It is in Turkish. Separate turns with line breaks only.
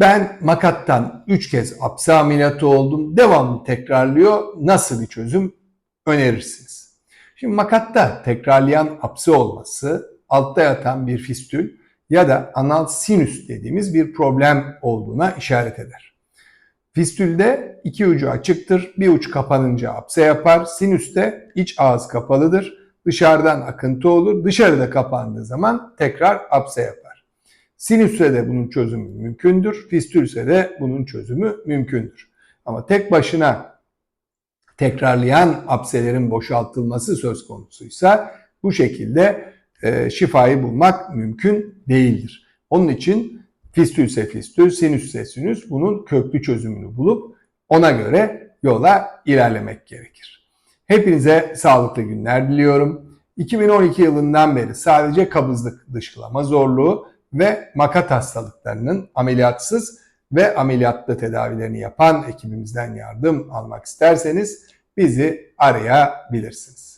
Ben makattan 3 kez apse ameliyatı oldum. Devamlı tekrarlıyor. Nasıl bir çözüm önerirsiniz? Şimdi makatta tekrarlayan apse olması altta yatan bir fistül ya da anal sinüs dediğimiz bir problem olduğuna işaret eder. Fistülde iki ucu açıktır. Bir uç kapanınca apse yapar. Sinüste iç ağız kapalıdır. Dışarıdan akıntı olur. Dışarıda kapandığı zaman tekrar apse yapar. Sinüsse de bunun çözümü mümkündür. Fistülse de bunun çözümü mümkündür. Ama tek başına tekrarlayan apselerin boşaltılması söz konusuysa bu şekilde e, şifayı bulmak mümkün değildir. Onun için fistülse fistül, sinüsse sinüs bunun köklü çözümünü bulup ona göre yola ilerlemek gerekir. Hepinize sağlıklı günler diliyorum. 2012 yılından beri sadece kabızlık, dışkılama zorluğu ve makat hastalıklarının ameliyatsız ve ameliyatlı tedavilerini yapan ekibimizden yardım almak isterseniz bizi arayabilirsiniz.